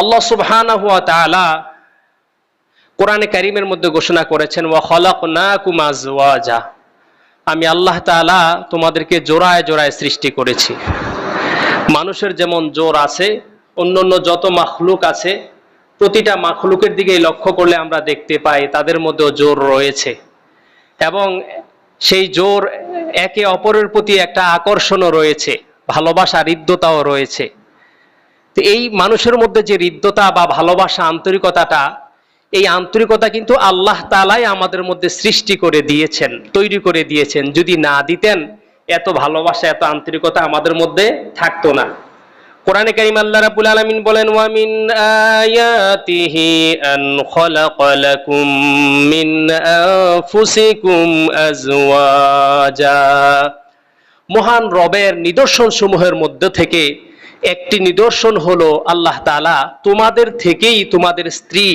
আল্লাহ তাআলা কোরআনে কারিমের মধ্যে ঘোষণা করেছেন, ওয়া খালাকনাকুম আজওয়াজা। আমি আল্লাহ তাআলা তোমাদেরকে জোড়ায় জোড়ায় সৃষ্টি করেছি। মানুষের যেমন জোর আছে, অন্যান্য যত মাখলুক আছে, প্রতিটা মাখলুকের দিকে লক্ষ্য করলে আমরা দেখতে পাই তাদের মধ্যেও জোর রয়েছে। এবং সেই জোর একে অপরের প্রতি একটা আকর্ষণও রয়েছে ভালোবাসা হৃদ্যতাও রয়েছে। তো এই মানুষের মধ্যে যে হৃদ্যতা বা ভালোবাসা, আন্তরিকতাটা, এই আন্তরিকতা কিন্তু আল্লাহ তালাই আমাদের মধ্যে সৃষ্টি করে দিয়েছেন, তৈরি করে দিয়েছেন। যদি না দিতেন, এত ভালোবাসা, এত আন্তরিকতা আমাদের মধ্যে থাকতো না। কোরআনে কারিম আল্লাহ রাব্বুল আলামিন বলেন, ওয়া মিন আয়াতিহি আন খালাকা লাকুম মিন আনফুসিকুম আজওয়াজা। মহান রবের নিদর্শন সমূহের মধ্যে থেকে একটি নিদর্শন হলো আল্লাহ তাআলা তোমাদের থেকেই তোমাদের স্ত্রী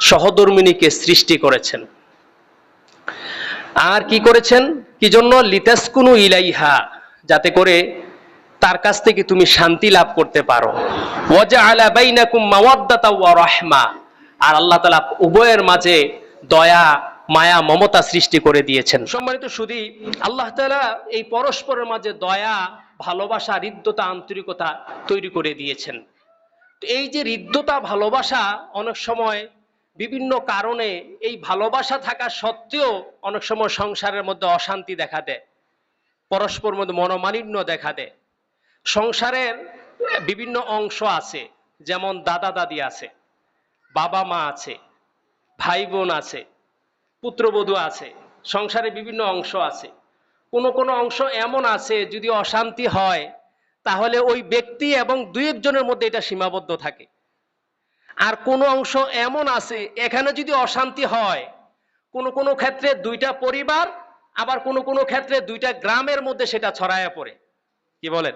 সহধর্মিনীকে সৃষ্টি করেছেন। আর কি করেছেন? কি জন্য? লিতাসকুনু ইলাইহা, যাতে করে তার কাছ থেকে তুমি শান্তি লাভ করতে পারো। ওয়াজআলা বাইনাকুম মাওয়াদ্দাতা ওয়া রাহমা, আর আল্লাহ তাআলা উভয়ের মাঝে দয়া, মায়া, মমতা সৃষ্টি করে দিয়েছেন। সম্মানিত সুদী, আল্লাহ তাআলা এই পরস্পরের মাঝে দয়া ভালোবাসা, হৃদ্যতা, আন্তরিকতা তৈরি করে দিয়েছেন। এই যে হৃদ্যতা, ভালোবাসা অনেক সময় বিভিন্ন কারণে এই ভালোবাসা থাকা সত্ত্বেও অনেক সময় সংসারের মধ্যে অশান্তি দেখা দেয়, পরস্পর মধ্যে মনোমালিন্য দেখা দেয়। সংসারের বিভিন্ন অংশ আছে, যেমন দাদা দাদি আছে, বাবা মা আছে, ভাই বোন আছে, পুত্রবধূ আছে সংসারে বিভিন্ন অংশ আছে। কোনো কোনো অংশ এমন আছে, যদি অশান্তি হয়, তাহলে ওই ব্যক্তি এবং দুই একজনের মধ্যে এটা সীমাবদ্ধ থাকে। আর কোনো অংশ এমন আছে, এখানে যদি অশান্তি হয়, কোনো কোনো ক্ষেত্রে দুইটা পরিবার, আবার কোনো কোনো ক্ষেত্রে দুইটা গ্রামের মধ্যে সেটা ছড়ায়া পড়ে। কি বলেন?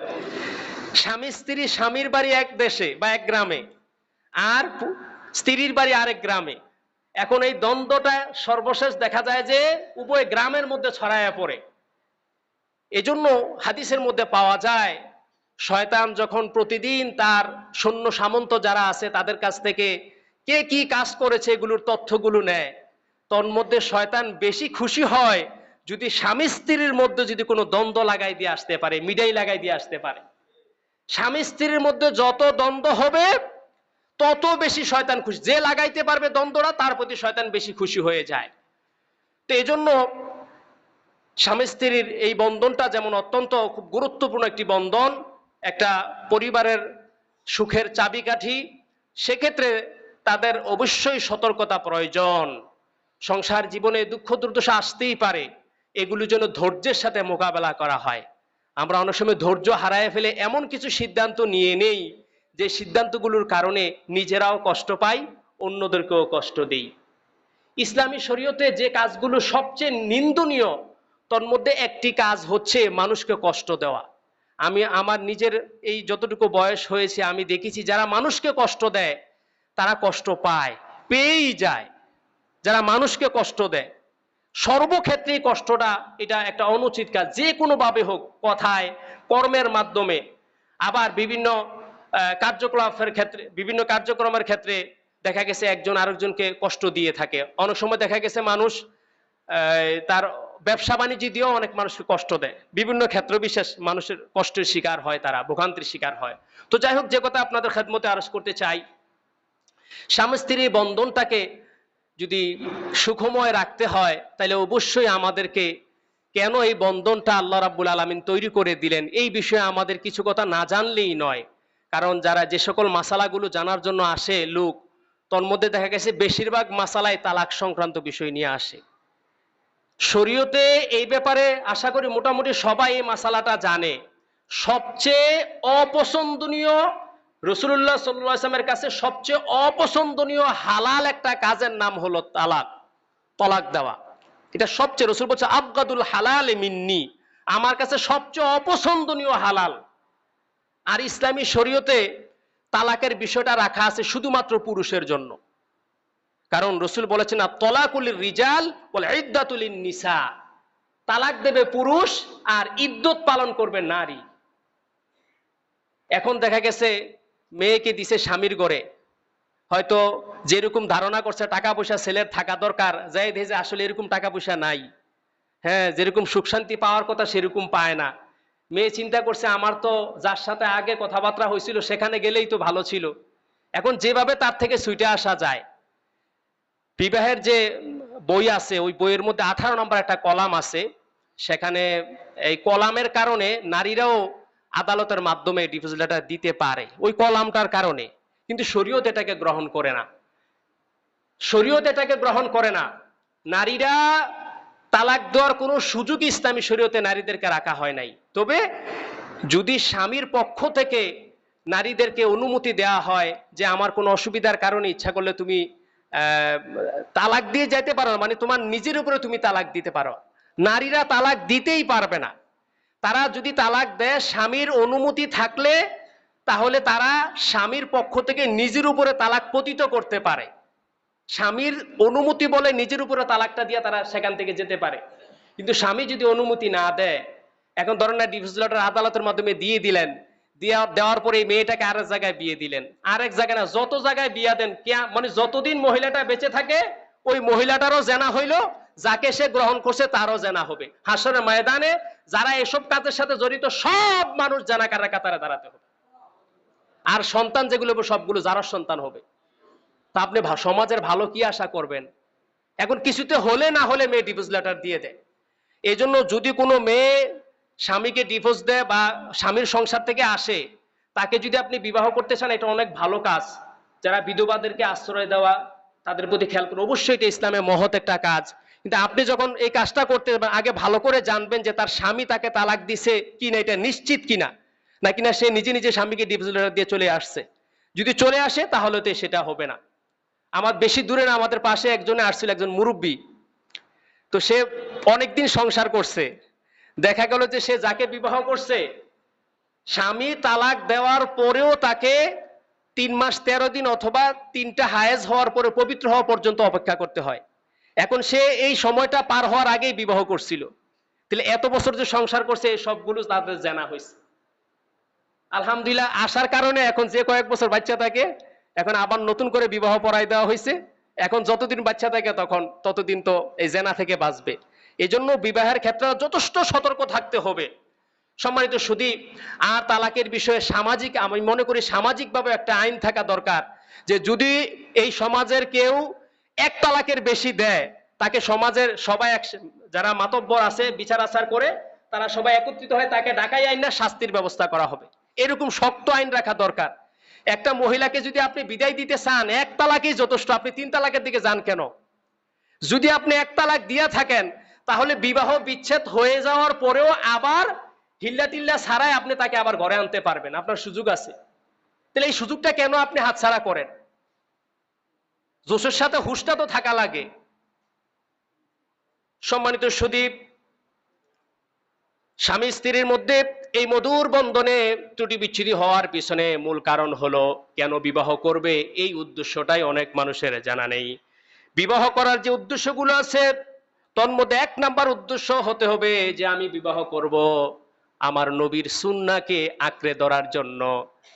স্বামী, স্ত্রী, স্বামীর বাড়ি এক দেশে বা এক গ্রামে, আর স্ত্রীর বাড়ি আরেক গ্রামে। এখন এই দ্বন্দ্বটা সর্বশেষ দেখা যায় যে উভয় গ্রামের মধ্যে ছড়ায়া পড়ে। এজন্য হাদিসের মধ্যে পাওয়া যায়, শয়তান যখন প্রতিদিন তার সৈন্য সামন্ত যারা আছে তাদের কাছ থেকে কে কি কাজ করেছে এগুলোর তথ্যগুলো নেয়। তন্মধ্যে শয়তান বেশি খুশি হয় যদি স্বামী স্ত্রীর মধ্যে যদি কোনো দ্বন্দ্ব লাগাই দিয়ে আসতে পারে, মিডাই লাগাই দিয়ে আসতে পারে। স্বামী স্ত্রীর মধ্যে যত দ্বন্দ্ব হবে, তত বেশি শয়তান খুশি। যে লাগাইতে পারবে দ্বন্দ্বটা, তার প্রতি শয়তান বেশি খুশি হয়ে যায়। তো এই জন্য স্বামী স্ত্রীর এই বন্ধনটা যেমন অত্যন্ত খুব গুরুত্বপূর্ণ একটি বন্ধন, একটা পরিবারের সুখের চাবিকাঠি, সেক্ষেত্রে তাদের অবশ্যই সতর্কতা প্রয়োজন। সংসার জীবনে দুঃখ দুর্দশা আসতেই পারে, এগুলি যেন ধৈর্যের সাথে মোকাবেলা করা হয়। আমরা অনেক সময় ধৈর্য হারায় ফেলে এমন কিছু সিদ্ধান্ত নিয়ে নেই, যে সিদ্ধান্তগুলোর কারণে নিজেরাও কষ্ট পাই, অন্যদেরকেও কষ্ট দেই। ইসলামী শরীয়তে যে কাজগুলো সবচেয়ে নিন্দনীয় তোর মধ্যে একটি কাজ হচ্ছে মানুষকে কষ্ট দেওয়া। আমি আমার নিজের এই যতটুকু বয়স হয়েছে, আমি দেখেছি যারা মানুষকে কষ্ট দেয়, তারা কষ্ট পায়, পেয়েই যায়। যারা মানুষকে কষ্ট দেয়, সর্বক্ষেত্রেই কষ্টটা এটা একটা অনুচিত কাজ। যে কোনো ভাবে হোক, কথায়, কর্মের মাধ্যমে। আবার বিভিন্ন কার্যকলাপের ক্ষেত্রে, বিভিন্ন কার্যক্রমের ক্ষেত্রে দেখা গেছে একজন আরেকজনকে কষ্ট দিয়ে থাকে। অনেক সময় দেখা গেছে মানুষ তার ব্যবসা বাণিজ্য দিয়েও অনেক মানুষকে কষ্ট দেয়। বিভিন্ন ক্ষেত্র বিশেষ মানুষের কষ্টের শিকার হয় তারা, ভোগান্তির শিকার হয়। তো যাই হোক, যে কথা আপনাদের খেদমতে আরজ করতে চাই, স্বামী স্ত্রী বন্ধনটাকে যদি সুখময় রাখতে হয়, তাহলে অবশ্যই আমাদেরকে কেন এই বন্ধনটা আল্লাহ রাব্বুল আলামিন তৈরি করে দিলেন, এই বিষয়ে আমাদের কিছু কথা না জানলেই নয়। কারণ যারা যে সকল মাসালাগুলো জানার জন্য আসে লোক তোর মধ্যে দেখা গেছে বেশিরভাগ মাসালায় তালাক সংক্রান্ত বিষয় নিয়ে আসে। শরীয়তে এই ব্যাপারে আশা করি মোটামুটি সবাই এই মাসালাটা জানে। সবচেয়ে অপছন্দনীয় রসুল্লাহ সাল্লামের কাছে সবচেয়ে অপছন্দনীয় হালাল একটা কাজের নাম হলো তালাক, তলাক দেওয়া। এটা সবচেয়ে রসুল বলছে, আবগাদুল হালাল মিন্নি। আমার কাছে সবচেয়ে অপছন্দনীয় হালাল। আর ইসলামী শরীয়তে তালাকের বিষয়টা রাখা আছে শুধুমাত্র পুরুষের জন্য। কারণ রসুল বলেছেন না তলাকুল রিজাল বলে ইদ্দাতুল নিসা। তালাক দেবে পুরুষ আর ইদ্যত পালন করবে নারী। এখন দেখা গেছে, মেয়েকে দিছে স্বামীর ঘরে। হয়তো যেরকম ধারণা করছে টাকা পয়সা ছেলের থাকা দরকার, যাই দেখে আসলে এরকম টাকা পয়সা নাই। হ্যাঁ যেরকম সুখ শান্তি পাওয়ার কথা সেরকম পায় না। মেয়ে চিন্তা করছে, আমার তো যার সাথে আগে কথাবার্তা হয়েছিল, সেখানে গেলেই তো ভালো ছিল। এখন যেভাবে তার থেকে ছুটে আসা যায়। বিবাহের যে বই আছে, ওই বইয়ের মধ্যে আঠারো নম্বর একটা কলাম আছে। সেখানে এই কলামের কারণে নারীরাও আদালতের মাধ্যমে ডিভোর্স লেটার দিতে পারে, ওই কলামটার কারণে। কিন্তু শরীয়ত এটাকে গ্রহণ করে না। শরীয়ত এটাকে গ্রহণ করে না। নারীরা তালাক দেওয়ার কোনো সুযোগ ইসলামী শরীয়তে নারীদেরকে রাখা হয় নাই। তবে যদি স্বামীর পক্ষ থেকে নারীদেরকে অনুমতি দেওয়া হয় যে আমার কোনো অসুবিধার কারণে ইচ্ছা করলে তুমি তালাক দিয়ে যেতে পারো মানে তোমার নিজের উপরে তুমি তালাক দিতে পারো। নারীরা তালাক দিতেই পারবে না। তারা যদি তালাক দেয়, স্বামীর অনুমতি থাকলে তাহলে তারা স্বামীর পক্ষ থেকে নিজের উপরে তালাক পতিত করতে পারে। স্বামীর অনুমতি বলে নিজের উপরে তালাকটা দিয়ে তারা সেখান থেকে যেতে পারে। কিন্তু স্বামী যদি অনুমতি না দেয়, এখন ধরেন না আদালতের মাধ্যমে দিয়ে দিলেন দেওয়ার পরে এই মেয়েটাকে আরেক জায়গায় বিয়ে দিলেন। আরেক জায়গায় না, যত জায়গায় বিয়া দেন মানে যতদিন মহিলাটা বেঁচে থাকে, ওই মহিলাটারও জেনা হইল, যাকে সে গ্রহণ করছে তারও জেনা হবে। হাসরের ময়দানে যারা এসব কাজের সাথে জড়িত, সব মানুষ জানাকারের কাতারে দাঁড়াতে হবে। আর সন্তান যেগুলো সবগুলো যারা সন্তান হবে। তা আপনি সমাজের ভালো কি আশা করবেন? এখন কিছুতে হলে না হলে মেয়ে ডিভোর্স লেটার দিয়ে দেয়। এই জন্য যদি কোনো মেয়ে স্বামীকে ডিভোর্স দেয় বা স্বামীর সংসার থেকে আসে, তাকে যদি আপনি বিবাহ করতে চান, এটা অনেক ভালো কাজ। যারা বিধবাদেরকে আশ্রয় দেওয়া, তাদের প্রতি খেয়াল করুন, অবশ্যই এটা ইসলামে মহৎ একটা কাজ। কিন্তু আপনি যখন এই কাজটা করতে আগে ভালো করে জানবেন যে তার স্বামী তাকে তালাক দিছে কিনা, এটা নিশ্চিত কিনা না কিনা সে নিজে নিজে স্বামীকে ডিভোর্স দিয়ে চলে আসছে। যদি চলে আসে, তাহলে তো সেটা হবে না। আমার বেশি দূরে না, আমাদের পাশে একজনে আসছিল, একজন মুরব্বী। তো সে অনেকদিন সংসার করছে। দেখা গেল যে সে যাকে বিবাহ করছে, স্বামী তালাক দেওয়ার পরেও তাকে তিন মাস তেরো দিন অথবা তিনটা হায়েজ হওয়ার পরে পবিত্র হওয়া পর্যন্ত অপেক্ষা করতে হয়। এখন সে এই সময়টা পার হওয়ার আগেই বিবাহ করছিল। তাহলে এত বছর যে সংসার করছে, এই সবগুলো তাদের জানা হয়েছে। আলহামদুলিল্লাহ, আসার কারণে এখন যে কয়েক বছর বাচ্চা থাকে, এখন আবার নতুন করে বিবাহ পড়াই দেওয়া হয়েছে। এখন যতদিন বাচ্চা থাকে তখন, ততদিন তো এই জেনা থেকে বাঁচবে। এই জন্য বিবাহের ক্ষেত্রে যথেষ্ট সতর্ক থাকতে হবে। সম্মানিত সুদী, আর তালাকের বিষয়ে সামাজিক, আমি মনে করি সামাজিকভাবে একটা আইন থাকা দরকার যে যদি এই সমাজের কেউ এক তালাকের বেশি দেয়, তাকে সমাজের সবাই এক- যারা মাতব্বর আছে, বিচার আচার করে, তারা সবাই একত্রিত হয় তাকে ডাকাই আইন না শাস্তির ব্যবস্থা করা হবে। এরকম শক্ত আইন রাখা দরকার। একটা মহিলাকে যদি আপনি বিদায় দিতে চান, এক তালাকেই যথেষ্ট। আপনি তিন তালাকের দিকে যান কেন? যদি আপনি এক তালাক দিয়া থাকেন তাহলে বিবাহ বিচ্ছেদ হয়ে যাওয়ার পরেও আবার হিল্লা টিল্লা ছাড়াই আপনি তাকে আবার ঘরে আনতে পারবেন। আপনার সুযোগ আছে। তাহলে এই সুযোগটা কেন আপনি হাতছাড়া করেন? জোশের সাথে হুশটা তো থাকা লাগে। সম্মানিত সুদীপ, স্বামী স্ত্রীর মধ্যে এই মধুর বন্ধনে ত্রুটি বিচ্ছিরি হওয়ার পিছনে মূল কারণ হলো, কেন বিবাহ করবে? এই উদ্দেশ্যটাই অনেক মানুষের জানা নেই। বিবাহ করার যে উদ্দেশ্যগুলো আছে তন্মধ্যে এক নাম্বার উদ্দেশ্য হতে হবে যে আমি বিবাহ করব আমার নবীর সুন্নাকে আঁকড়ে ধরার জন্য।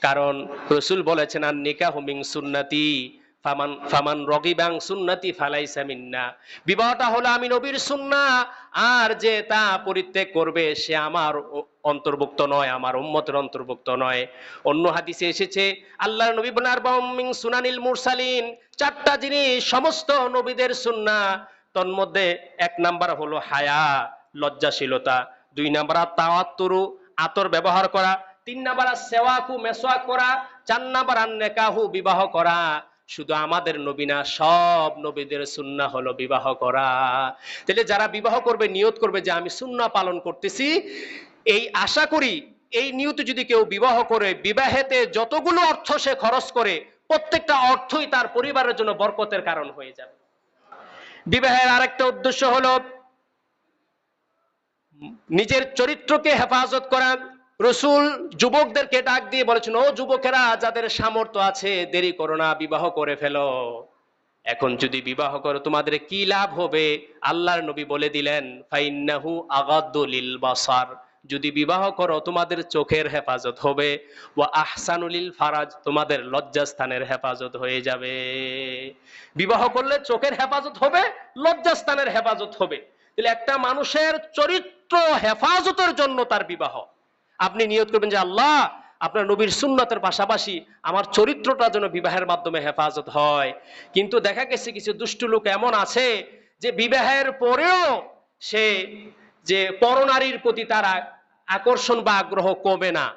কারণ রসুল বলেছেন আর নিকা হুমিং সুন্নাতি ফামান ফামান রগিবাং সুন্নাতি ফালাইসা বিবাহটা হলো আমি নবীর সুন্না, আর যে তা পরিত্যাগ করবে সে আমার অন্তর্ভুক্ত নয়, আমার উম্মতের অন্তর্ভুক্ত নয়। অন্য হাদিসে এসেছে আল্লাহ নবী বনার সুনানিল মুরসালিন। চারটা জিনিস, সমস্ত নবীদের সুন্না তন্মধ্যে এক নাম্বার হলো হায়া, লজ্জাশীলতা। দুই নাম্বার তাওয়াত্তরু, আতর ব্যবহার করা। তিন নাম্বার সেওয়াকু, মেসোয়াক করা। চার নাম্বার নেকাহু, বিবাহ করা। শুধু আমাদের নবী না, সব নবীদের সুন্না হলো বিবাহ করা। তাহলে যারা বিবাহ করবে, নিয়ত করবে যে আমি সুন্না পালন করতেছি, এই আশা করি এই নিয়তে যদি কেউ বিবাহ করে, বিবাহেতে যতগুলো অর্থ সে খরচ করে, প্রত্যেকটা অর্থই তার পরিবারের জন্য বরকতের কারণ হয়ে যাবে। বিবাহের আরেকটা উদ্দেশ্য হলো নিজের চরিত্রকে হেফাজত করা। রসুল যুবকদেরকে ডাক দিয়ে বলেছেন, ও যুবকেরা, যাদের সামর্থ্য আছে, দেরি করো না, বিবাহ করে ফেলো। এখন যদি বিবাহ করো, তোমাদের কি লাভ হবে? আল্লাহর নবী বলে দিলেন, ফাইন্নাহু আগাদ্দুলিল বাসার। যদি বিবাহ করো, তোমাদের চোখের হেফাজত হবে। ও আহসানুলিল ফারাজ, তোমাদের লজ্জাস্থানের হেফাজত হয়ে যাবে। বিবাহ করলে চোখের হেফাজত হবে, লজ্জাস্থানের হেফাজত হবে। তাহলে একটা মানুষের চরিত্র হেফাজতের জন্য তার বিবাহ। আপনি নিয়ত করবেন যে, আল্লাহ, আপনার নবীর সুন্নতের পাশাপাশি আমার চরিত্রটা যেন বিবাহের মাধ্যমে হেফাজত হয়। কিন্তু দেখা গেছে কিছু দুষ্টু লোক এমন আছে যে, বিবাহের পরেও সে যে পরনারীর প্রতি তার আকর্ষণ বা আগ্রহ কমে না।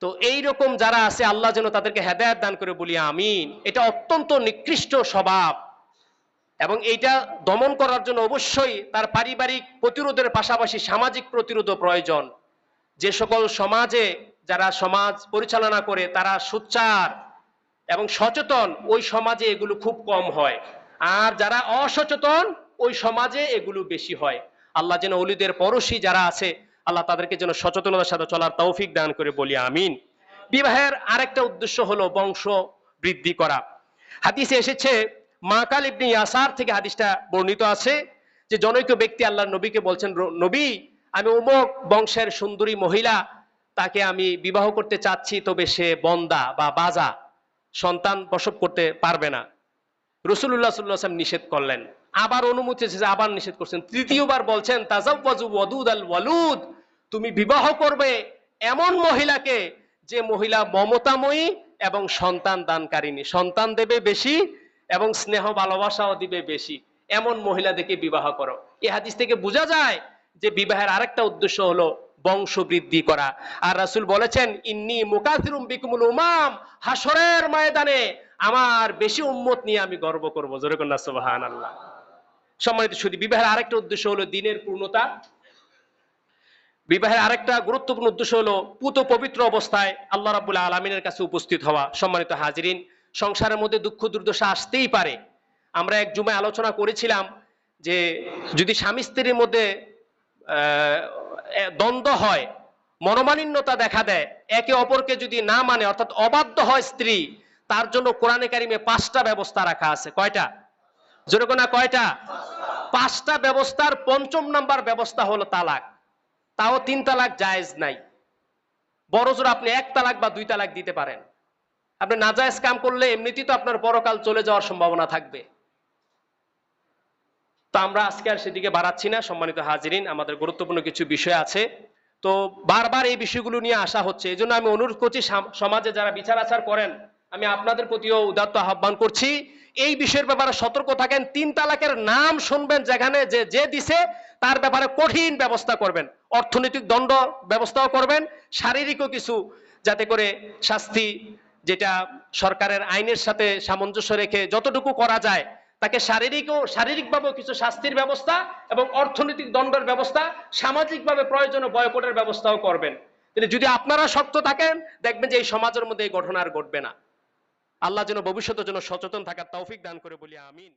তো এই রকম যারা আছে, আল্লাহ যেন তাদেরকে হেদায়ত দান করে বলি, আমিন। এটা অত্যন্ত নিকৃষ্ট স্বভাব। এবং এইটা দমন করার জন্য অবশ্যই তার পারিবারিক প্রতিরোধের পাশাপাশি সামাজিক প্রতিরোধও প্রয়োজন। যে সকল সমাজে যারা সমাজ পরিচালনা করে, তারা সুচ্চার এবং সচেতন, ওই সমাজে এগুলো খুব কম হয়। আর যারা অসচেতন, ওই সমাজে এগুলো বেশি হয়। আল্লাহ যেন অলিদের পড়শি যারা আছে আল্লাহ তাদেরকে যেন সচেতনতার সাথে চলার তৌফিক দান করে বলি, আমিন। বিবাহের আরেকটা উদ্দেশ্য হলো বংশ বৃদ্ধি করা। হাদিসে এসেছে মাকাল ইবনি ইয়াসার থেকে হাদিসটা বর্ণিত আছে যে, জনৈক ব্যক্তি আল্লাহর নবীকে বলছেন নবী, আমি অমুক বংশের সুন্দরী মহিলা, তাকে আমি বিবাহ করতে চাচ্ছি, তবে সে বন্দা বা বাজা, সন্তান প্রসব করতে পারবে না। রসুল্লাহ সাল্লাম নিষেধ করলেন। আবার অনুমতি এসেছে, আবার নিষেধ করছেন। তৃতীয়বার বলছেন, তাজাওয়াজু ওয়াদুদ আল ওয়ালুদ। তুমি বিবাহ করবে এমন মহিলাকে যে মহিলা মমতাময়ী এবং সন্তান দানকারিনী সন্তান দেবে বেশি এবং স্নেহ ভালোবাসাও দিবে বেশি। এমন মহিলা দেখে বিবাহ করো। এই হাদিস থেকে বোঝা যায় যে বিবাহের আরেকটা উদ্দেশ্য হলো বংশ বৃদ্ধি করা। আর রাসূল বলেছেন, ইন্নি মুকাথিরুম বিকুমুল উমাম হাসরের ময়দানে আমার বেশি উম্মত নিয়ে আমি গর্ব করব। জোরে কন্যা সুবহানাল্লাহ। সম্মানিত শুধু বিবাহের আরেকটা উদ্দেশ্য হলো দিনের পূর্ণতা। বিবাহের আরেকটা গুরুত্বপূর্ণ উদ্দেশ্য হলো পুত পবিত্র অবস্থায় আল্লাহ রাবুল্লাহ আলমিনের কাছে উপস্থিত হওয়া। সম্মানিত হাজিরিন, সংসারের মধ্যে দুঃখ দুর্দশা আসতেই পারে। আমরা এক জুমায় আলোচনা করেছিলাম যে যদি স্বামী স্ত্রীর মধ্যে দ্বন্দ্ব হয়, মনোমালিন্যতা দেখা দেয়, একে অপরকে যদি না মানে অর্থাৎ অবাধ্য হয় স্ত্রী, তার জন্য কোরআনে কারিমে পাঁচটা ব্যবস্থা রাখা আছে। কয়টা? জোরে কোনা কয়টা? পাঁচটা ব্যবস্থার পঞ্চম নাম্বার ব্যবস্থা হলো তালাক। তাও তিন তালাক জায়েজ নাই। বড় জোর আপনি এক তালাক বা দুই তালাক দিতে পারেন। আপনি নাজায়েজ কাম করলে এমনিতেই তো আপনার পরকাল চলে যাওয়ার সম্ভাবনা থাকবে। তো আমরা আজকে আর সেদিকে বাড়াচ্ছি না। সম্মানিত হাজিরিন, আমাদের গুরুত্বপূর্ণ কিছু বিষয় আছে। তো বারবার এই বিষয়গুলো নিয়ে আসা হচ্ছে। এই জন্য আমি অনুরোধ করছি সাম- সমাজে যারা বিচার আচার করেন আমি আপনাদের প্রতিও উদাত্ত আহ্বান করছি। এই বিষয়ের ব্যাপারে সতর্ক থাকেন, তিন তালাকের নাম শুনবেন যেখানে যে যে দিছে, তার ব্যাপারে কঠিন ব্যবস্থা করবেন। অর্থনৈতিক দণ্ড ব্যবস্থাও করবেন, শারীরিকও কিছু যাতে করে শাস্তি যেটা সরকারের আইনের সাথে সামঞ্জস্য রেখে যতটুকু করা যায়, তাকে শারীরিক ও শারীরিকভাবেও কিছু শাস্তির ব্যবস্থা এবং অর্থনৈতিক দণ্ডের ব্যবস্থা, সামাজিকভাবে প্রয়োজনে বয়কটের ব্যবস্থাও করবেন। যদি আপনারা শক্ত থাকেন, দেখবেন যে এই সমাজের মধ্যে এই ঘটনা আর ঘটবে না। আল্লাহ যেন ভবিষ্যতের জন্য সচেতন থাকার তৌফিক দান করে বলি আমিন।